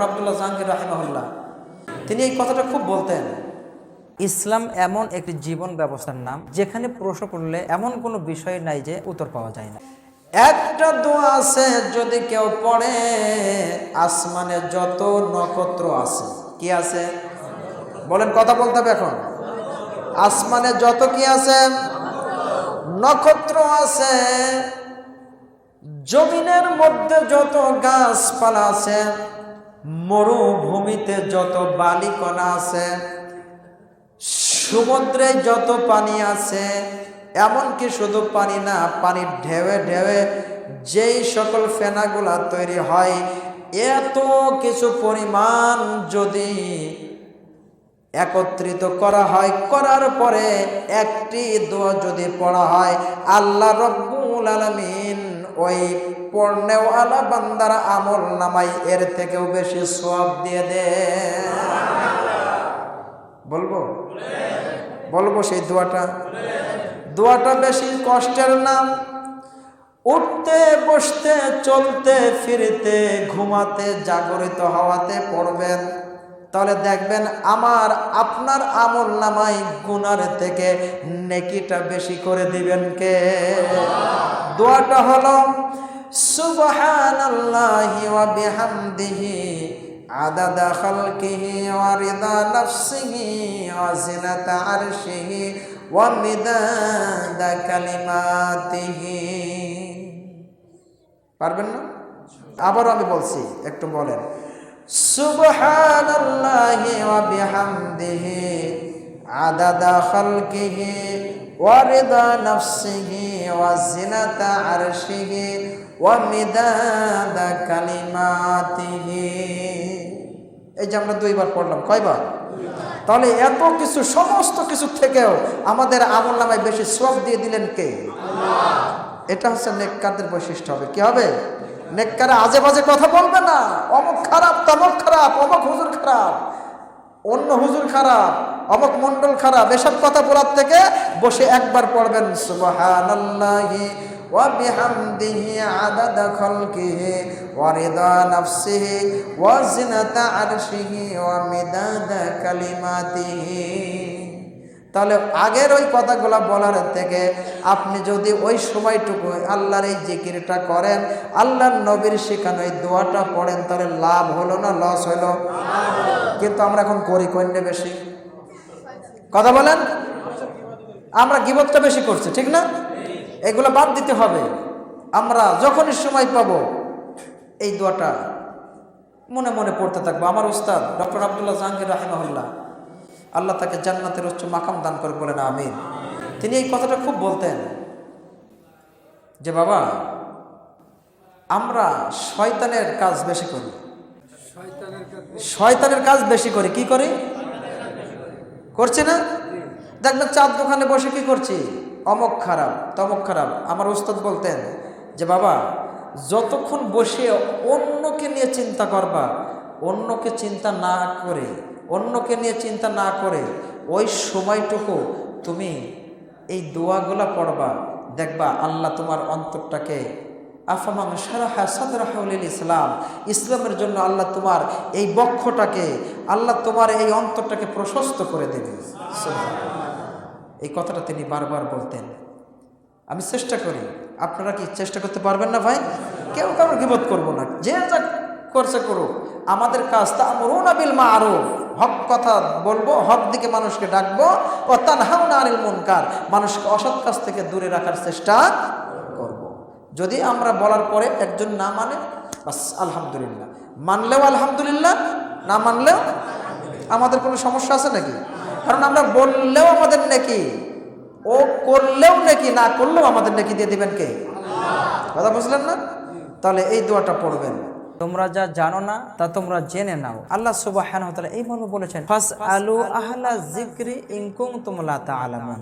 Doctor Abdullah Jahangir রাহিমাহুল্লাহ, তিনি এই কথাটা খুব বলতেন। ইসলাম এমন একটি জীবন ব্যবস্থার নাম, যেখানে প্রশ্ন করলে এমন কোনো বিষয় নাই যে উত্তর পাওয়া যায় না। একটা দোয়া আছে, যদি কেউ পড়ে, আসমানে যত নক্ষত্র আছে, কি আছে? বলেন, কথা বলতে হবে এখন। আসমানে যত কি আছে? নক্ষত্র আছে, জমিনের মধ্যে যত গাছপালা আছে মরুভূমিতে যত বালিকণা আছে, সমুদ্রে যত পানি আছে, এমনকি শুধু পানি না, পানির ঢেউয়ে ঢেউয়ে যেই সকল ফেনাগুলা তৈরি হয়, এত কিছু পরিমাণ যদি একত্রিত করা হয়, করার পরে একটি দোয়া যদি পড়া হয়, আল্লাহ রব্বুল আলমিন ওই পর্ণেওয়ালা বান্দার আমল নামাই এর থেকেও বেশি সব দিয়ে দে। বলব? বলব সেই দোয়াটা? দোয়াটা বেশি কষ্টের নাম উঠতে, বসতে, চলতে, ফিরতে, ঘুমাতে, জাগরিত হওয়াতে পড়বেন। তাহলে দেখবেন আমার, আপনার আমল নামাই গুনার থেকে নেকিটা বেশি করে দিবেন কে? দোয়াটা হলো সুবহানাল্লাহি ওয়া বিহামদিহি রিদা নাফসিহি ওয়া জিনাতা আরশিহি ওয়া মিদাদা কালিমাতিহি। পারবেন না? আবারও আমি বলছি, একটু বলেন। সুবহানাল্লাহি ওয়া বিহামদিহি আদাদা খালকিহি ওয়া জিনাতা আরশিহি ওয়া মিদাদা কালিমাতিহি। এই যে আমরা দুইবার পড়লাম, কয়বার? তাহলে এত কিছু, সমস্ত কিছু থেকেও আমাদের আমল নামায় বেশি সব দিয়ে দিলেন কে? এটা হচ্ছে নেককারদের বৈশিষ্ট্য হবে। কি হবে? নেককারে আজে বাজে কথা বলবে না। অমুক খারাপ, তমক খারাপ, অমুক হুজুর খারাপ। অন্য হুজুর খারাপ, অমুক মন্ডল খারাপ, এসব কথা বলার থেকে বসে একবার পড়বেন তাহলে আগের ওই কথাগুলো বলার থেকে আপনি যদি ওই সময়টুকু আল্লাহর এই জিকিরটা করেন, আল্লাহর নবীর শেখানো এই দোয়াটা পড়েন, তাহলে লাভ হলো না, লস হলো? কিন্তু আমরা এখন করি কন্যে বেশি? কথা বলেন? আমরা গিবতটা বেশি করছি, ঠিক না? এগুলো বাদ দিতে হবে। আমরা যখনই সময় পাবো, এই দোয়াটা মনে মনে পড়তে থাকব। আমার উস্তাদ ডক্টর আবদুল্লাহ জাহাঙ্গীর রাহিমাহুল্লাহ, আল্লাহ তাকে জান্নাতের উচ্চ মাকাম দান করে বলেন আমিন। তিনি এই কথাটা খুব বলতেন যে, বাবা, আমরা শয়তানের কাজ বেশি করি। শয়তানের কাজ বেশি করি, কি করি? করছে না? দেখবেন চার দোকানে বসে কি করছি? অমক খারাপ, তমক খারাপ। আমার ওস্তাদ বলতেন যে, বাবা, যতক্ষণ বসে অন্যকে নিয়ে চিন্তা করবা, অন্যকে চিন্তা না করে, অন্যকে নিয়ে চিন্তা না করে, ওই সময়টুকু তুমি এই দোয়াগুলা পড়বা, দেখবা আল্লাহ তোমার অন্তরটাকে আফামাং সারাহা সাদরাহুল ইসলাম। ইসলামের জন্য আল্লাহ তোমার এই বক্ষটাকে, আল্লাহ তোমার এই অন্তরটাকে প্রশস্ত করে দেবে। এই কথাটা তিনি বারবার বলতেন। আমি চেষ্টা করি। আপনারা কি চেষ্টা করতে পারবেন না ভাই? কেউ কারোর গিবোধ করব না। যে যা করছে করুক। আমাদের কাজ তা মরুনা বিল মা আরও হক কথা বলব, হক দিকে মানুষকে ডাকবো। ও তানহাউনা আনিল মুনকার। মানুষকে অসৎ কাজ থেকে দূরে রাখার চেষ্টা। যদি আমরা বলার পরে একজন না মানে বাস আলহামদুলিল্লাহ। মানলেও আলহামদুলিল্লাহ না মানলেও আমাদের কোনো সমস্যা আছে নাকি? কারণ আমরা বললেও আমাদের নাকি ও করলেও নাকি না করলেও আমাদের নাকি দিয়ে দেবেন কে? কথা বুঝলেন না? তাহলে এই দোয়াটা পড়বেন। তোমরা যা জানো না তা তোমরা জেনে নাও। আল্লাহ সুবাহ এই মর্ম বলেছেন ফাস আলু আহলা জিক্রি তোমলা তা আলামুন